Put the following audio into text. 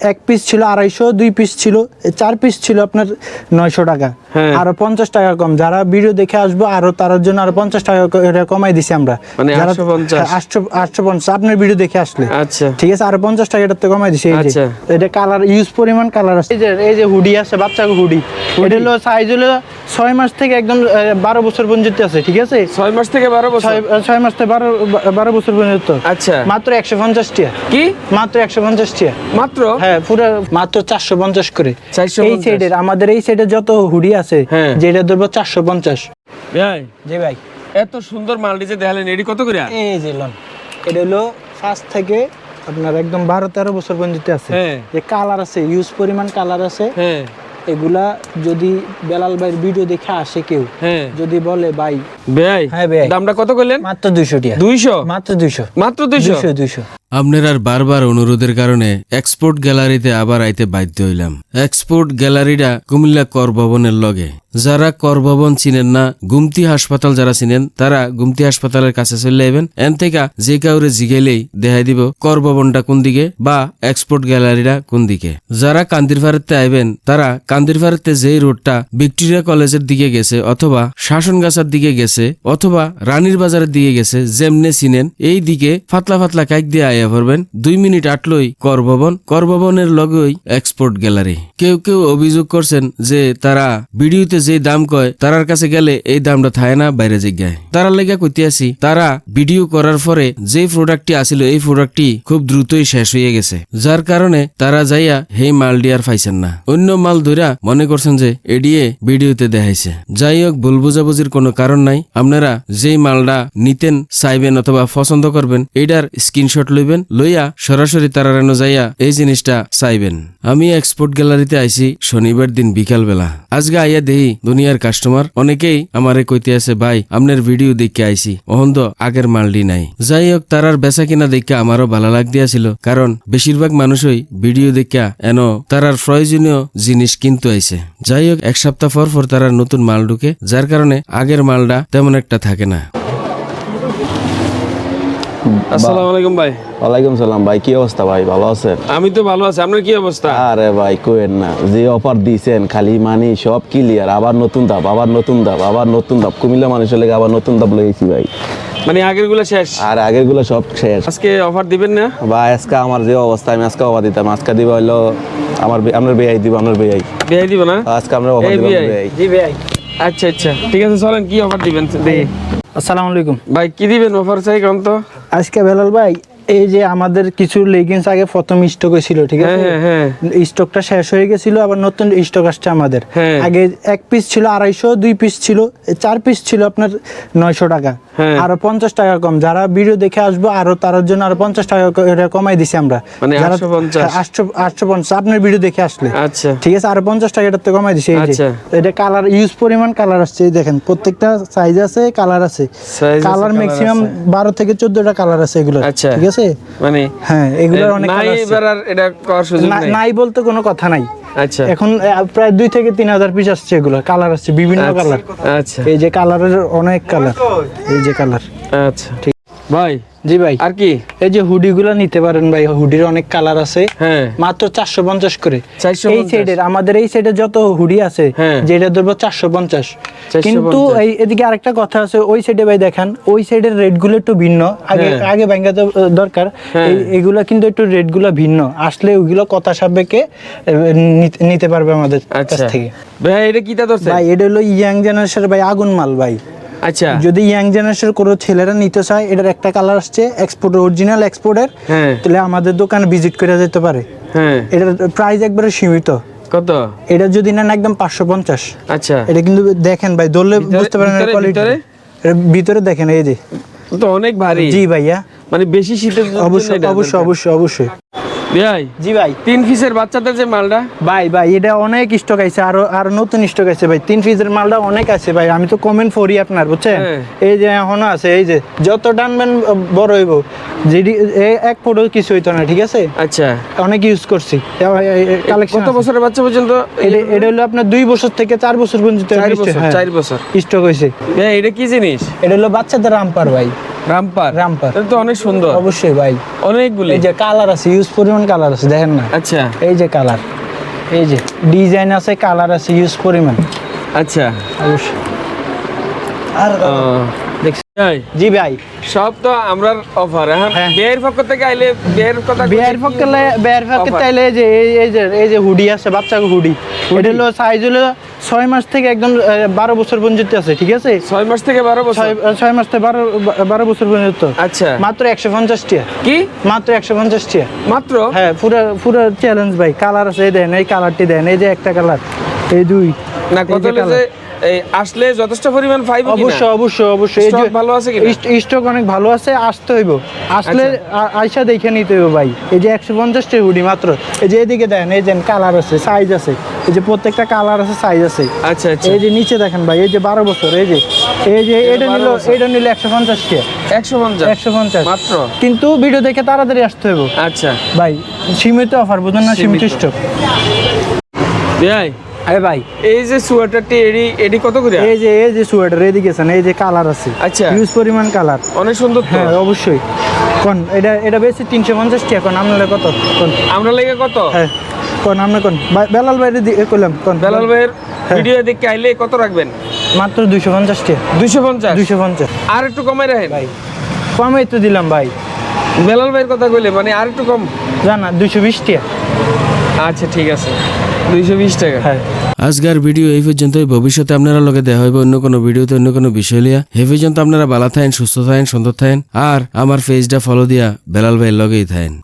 এক পিস ছিল আড়াইশো দুই পিস ছিল চার পিস ছিল আপনার নয়শো টাকা। হ্যাঁ। আরও পঞ্চাশ টাকা কম। যারা ভিডিও দেখে আসব আরও তার জন্য আরও পঞ্চাশ টাকা কমাই দিছি আমরা। মানে যারা- 850 হ্যাঁ, আটশো আটশো পঞ্চাশ। আপনার ভিডিও দেখে আসলে। আচ্ছা। ঠিক আছে আরও পঞ্চাশ টাকা এটাতে কমাই দিছি এই যে। আচ্ছা। এটা কালার ইউজ পরিমাণ কালার আছে। এই যে এই যে হুডি আছে বাচ্চা হুডি এটা হলো সাইজ হলো ছয় মাস থেকে একদম বারো বছর পর্যন্ত আছে ঠিক আছে? ছয় মাস থেকে বারো বছর? ছয় ছয় মাস থেকে বারো বারো বছর পর্যন্ত। আচ্ছা। মাত্র একশো পঞ্চাশ টিয়া। কি? মাত্র একশো পঞ্চাশ টিয়া। মাত্র? হ্যাঁ। পুরো মাত্র চারশো পঞ্চাশ করে। এই সাইডের আমাদের এই সাইডে যত হুডি আছে হ্যাঁ। যেটা ধরবো চারশো পঞ্চাশ। ভাই জি ভাই। এত সুন্দর মালটি যে দেখালেন এটি কত করে? এই যে লন এটা হলো ফার্স্ট থেকে আপনার একদম বারো তেরো বছর পর্যন্ত আছে। হ্যাঁ। যে কালার আছে ইউজ পরিমাণ কালার আছে। হ্যাঁ। এগুলা যদি বেলাল ভাইয়ের ভিডিও দেখে আসে কেউ হ্যাঁ। যদি বলে ভাই ভাই হ্যাঁ ভাই। দামটা কত করলেন? মাত্র দুইশো টিয়া দুইশো? মাত্র দুইশো। মাত্র দুইশো দুইশো। আপনার আর বারবার অনুরোধের কারণে এক্সপোর্ট গ্যালারিতে আবার আইতে বাধ্য হইলাম। এক্সপোর্ট গ্যালারিটা কুমিল্লা কর ভবনের লগে। যারা কর ভবন চিনেন না, গুমতি হাসপাতাল যারা চিনেন, তারা গুমতি হাসপাতালের কাছে চলে যাবেন এন থেকে যে কাউরে জিগেলেই দেখাই দিব কর ভবনটা কোন দিকে বা এক্সপোর্ট গ্যালারিটা কোন দিকে। যারা কান্দির ফারেতে আইবেন, তারা কান্দির ফারেতে যেই রোডটা ভিক্টোরিয়া কলেজের দিকে গেছে অথবা শাসনগাছার দিকে গেছে অথবা রানীর বাজারের দিকে গেছে, যেমনে চিনেন, এই দিকে ফাতলা ফাতলা কাইক দিয়ে আইয়া পড়বেন দুই মিনিট আটলই কর ভবন কর ভবনের লগেই এক্সপোর্ট গ্যালারি কেউ কেউ অভিযোগ করছেন যে তারা ভিডিওতে যে দাম কয়, তারার কাছে গেলে এই দামটা থাকে না, বাইরে জিজ্ঞায়। তারা লেগে কইতে আসি, তারা ভিডিও করার পরে যে প্রোডাক্টটি আসিল, এই প্রোডাক্টটি খুব দ্রুতই শেষ হয়ে গেছে। যার কারণে তারা যাইয়া হেই মাল ডিয়ার পাইছেন না। অন্য মাল ধইরা মনে করছেন যে এডিয়ে ভিডিওতে দেখাইছে। যাই হোক, ভুল বুঝাবুঝির কোনো কারণ নাই। আপনারা যেই মালটা নিতেন, চাইবেন অথবা পছন্দ করবেন এটার স্ক্রিনশট লইবেন। লইয়া সরাসরি তারা রেনো যাইয়া এই জিনিসটা চাইবেন। আমি এক্সপোর্ট গ্যালারিতে আইছি শনিবার দিন বিকাল বেলা আজকে আইয়া দেহি দুনিয়ার কাস্টমার অনেকেই আমারে কইতে আছে, ভাই আপনার ভিডিও দেখে আইছি। অহন তো আগের মালডি নাই। যাই হোক তারার বেচা কিনা দেখে আমারও ভালো লাগ দিয়াছিল কারণ বেশিরভাগ মানুষই ভিডিও দেখা এন তারার প্রয়োজনীয় জিনিস কিনতে আইছে। যাই হোক এক সপ্তাহ পর পর তারা নতুন মাল ঢুকে, যার কারণে আগের মালটা তেমন একটা থাকে না। আসসালামু আলাইকুম ভাই। ওয়ালাইকুম সালাম ভাই কি অবস্থা ভাই? ভালো আছেন? আমি তো ভালো আছি আপনার কি অবস্থা? আরে ভাই কোয়েন না যে অফার দিয়েছেন খালি মানি সব ক্লিয়ার আবার নতুন আবার নতুন আবার নতুন কুমিল্লা মানুষের লেগে আবার নতুন ভাই। মানে আগেরগুলো শেষ? আর আগেরগুলো সব শেষ। আজকে অফার দিবেন না? ভাই আজকে আমার যে অবস্থা আমি আজকে অফার দিতাম। আজকে দিব হলো আমার আপনার বেআই দিব আপনার বেআই। বিয়ে দিব না? আজকে আমরা অফার দিব বিআই। বেআই। জি ভাই আচ্ছা আচ্ছা। ঠিক আছে চলেন কি অফার দিবেন? দেখি আসসালামু আলাইকুম। ভাই কি দিবেন অফার চাই কোন তো? আজকে বেলাল ভাই এই যে আমাদের কিছু লেগিংস আগে প্রথম স্টক ছিল ঠিক আছে? হ্যাঁ, হ্যাঁ, স্টকটা শেষ হয়ে গেছিল আবার নতুন স্টক আসছে আমাদের। হ্যাঁ। আগে এক পিস ছিল আড়াইশো দুই পিস ছিল চার পিস ছিল আপনার নয়শো টাকা। হ্যাঁ। আরও পঞ্চাশ টাকা কম। যারা ভিডিও দেখে আসব আরও তার জন্য আরও পঞ্চাশ টাকা কমাই দিছি আমরা। মানে যারা 850 হ্যাঁ, আটশো আটশো পঞ্চাশ। আপনার ভিডিও দেখে আসলে। আচ্ছা। ঠিক আছে? আরও পঞ্চাশ টাকা এটাতে কমাই দিছি এই যে। আচ্ছা। এটা কালার ইউজ পরিমাণ কালার আসছে এই দেখেন প্রত্যেকটা সাইজ আছে কালার আছে। কালার ম্যাক্সিমাম বারো থেকে চোদ্দটা কালার আছে এগুলো আচ্ছা। ঠিক আছে? মানে হ্যাঁ এগুলোর অনেক নাই এবার আর এটা করার সুযোগ নাই? নাই বলতে কোনো কথা নাই। আচ্ছা। এখন প্রায় দুই থেকে তিন হাজার পিস আসছে এগুলো কালার আসছে বিভিন্ন আচ্ছা, কালার আচ্ছা। এই যে কালারের অনেক কালার এই যে কালার আচ্ছা। ভাই জি ভাই। আর কি? এই যে হুডি গুলা নিতে পারেন ভাই হুডির অনেক কালার আছে। হ্যাঁ। মাত্র চারশো পঞ্চাশ করে। 450 এই সাইডের আমাদের এই সাইডে যত হুডি আছে হ্যাঁ। যেটা ধরবো চারশো পঞ্চাশ। কিন্তু এই এদিকে আরেকটা কথা আছে ওই সাইডে ভাই দেখেন ওই সাইডের রেটগুলো একটু ভিন্ন। আগে হ্যাঁ। আগে ব্যাংকা তো দরকার। এগুলা কিন্তু একটু রেটগুলো ভিন্ন। আসলে ওইগুলো কথা সাপেক্ষে নিতে- নিতে পারবে আমাদের কাছ আচ্ছা। থেকে। ভাই এটা কিটা ধরছে? ভাই এটা হলো ইয়াং জেনারেশনের ভাই আগুন মাল ভাই। আচ্ছা। যদি ইয়াং জেনারেশনের কোনো ছেলেরা নিতে চায় এটার একটা কালার আসছে এক্সপোর্ট অরিজিনাল এক্সপোর্টের তাহলে আমাদের দোকানে ভিজিট করে যেতে পারে। হ্যাঁ। এটার প্রাইস একবারে সীমিত। কত? এটা যদি নেন একদম পাঁচশো পঞ্চাশ। আচ্ছা। এটা কিন্তু দেখেন ভাই ধরলে বুঝতে পারেন কোয়ালিটি ভিতরে? ভিতরে? দেখেন এই যে। তো অনেক ভারী। জি ভাইয়া। মানে বেশি শীতের অবশ্যই অবশ্যই অবশ্যই অবশ্যই। ভাই। জি ভাই। তিন পিসের বাচ্চাদের যে মালটা? ভাই ভাই এটা অনেক স্টক আছে আরও আরও নতুন স্টক আছে ভাই। তিন পিসের মালটা অনেক আছে ভাই আমি তো কমেন্ট করি আপনার বুঝছেন? হ্যাঁ। এই যে এখনও আছে এই যে যত টানবেন বড় হইব এক ফুটও কিছু হইতো না ঠিক আছে? আচ্ছা। অনেক ইউজ করছি। কালেকশন কত বছরের বাচ্চা পর্যন্ত এটা হলো আপনার দুই বছর থেকে চার বছর পর্যন্ত চার বছর চার বছর। স্টক হয়েছে। ভাই এটা কি জিনিস? এটা হলো বাচ্চাদের রামপার ভাই। রামপার? রামপার। এটা তো অনেক সুন্দর। অবশ্যই ভাই। অনেকগুলি। এই যে কালার আছে ইউজ পরিমাণ কালার আছে দেখেন না? আচ্ছা। এই যে কালার এই যে ডিজাইন আছে কালার আছে ইউজ পরিমাণ। আচ্ছা। অবশ্যই। আর জি ভাই। সব তো আমরার অফার হ্যাঁ? হ্যাঁ। বিয়ের পক্ষ থেকে আইলে বিয়ের কথা বিয়ের পক্ষে বিয়ের পক্ষে? যে এই- যে এই যে হুডি আছে বাচ্চাকে হুডি। এটা হলো সাইজ হলো ছয় মাস থেকে একদম বারো বছর পর্যন্ত আছে ঠিক আছে? ছয় মাস থেকে বারো বছর? ছয় মাস থেকে বারো বারো বছর পর্যন্ত। আচ্ছা। মাত্র একশো পঞ্চাশ টিয়া। কি? মাত্র একশো পঞ্চাশ টিয়া। মাত্র? হ্যাঁ পুরো পুরো চ্যালেঞ্জ ভাই। কালার আছে এই দেন এই কালারটি দেন এই যে একটা কালার এই দুই না কত এই আসলে যথেষ্ট পরিমাণ পাইব অবশ্যই অবশ্যই অবশ্যই। এই ভালো আছে কিনা? স্টক অনেক ভালো আছে আসতে হইব। আসলে আ- আইসা দেখে নিতে হইব ভাই। এই যে একশো পঞ্চাশটা হুডি মাত্র। এই যে এদিকে দেখেন এই যে কালার আছে সাইজ আছে। এই যে প্রত্যেকটা কালার আছে সাইজ আছে। আচ্ছা আচ্ছা। এই যে নিচে দেখেন ভাই এই যে বারো বছর এই যে এই যে এটা 12 নিল। এটা নিল একশো পঞ্চাশ কে একশো পঞ্চাশ? একশো পঞ্চাশ। মাত্র? কিন্তু ভিডিও দেখে তাড়াতাড়ি আসতে হইব। আচ্ছা। ভাই সীমিত অফার বুঝুন না? সীমিত। স্টক আরে ভাই। এই যে সোয়েটারটি এডি এডি কত করে? এই যে এই যে সোয়েটার এদিকে এই যে কালার আছে। আচ্ছা। ইউজ পরিমাণ কালার অনেক সুন্দর তো। হ্যাঁ অবশ্যই। কোন এটা এটা বেশি তিনশো পঞ্চাশ টাকা কোন আপনার কত? কোন? আমরা লেগে কত? হ্যাঁ। কোন আপনি কোন? বেলাল বাইরে দিয়ে করলাম কোন? বেলাল ভাইয়ের হ্যাঁ। ভিডিও দেখে আইলে কত রাখবেন? মাত্র দুইশো পঞ্চাশ টাকা। দুইশো পঞ্চাশ? দুইশো পঞ্চাশ। আর একটু কমে রাখেন? ভাই কমই তো দিলাম ভাই। বেলাল ভাইয়ের কথা কইলে মানে আর একটু কম? জানা দুইশো বিশ টাকা। আচ্ছা ঠিক আছে। দুইশো বিশ টাকা। হ্যাঁ। আজকের ভিডিও এই পর্যন্তই। ভবিষ্যতে আপনারা লগে দেখা হইবে অন্য কোনো ভিডিওতে, অন্য কোনো বিষয় লিয়া এই পর্যন্ত আপনারা ভালো থাকেন, সুস্থ থাকেন, সুন্দর থাকেন। আর আমার পেজটা ফলো দিয়া বেলাল ভাইয়ের লগেই থাকেন।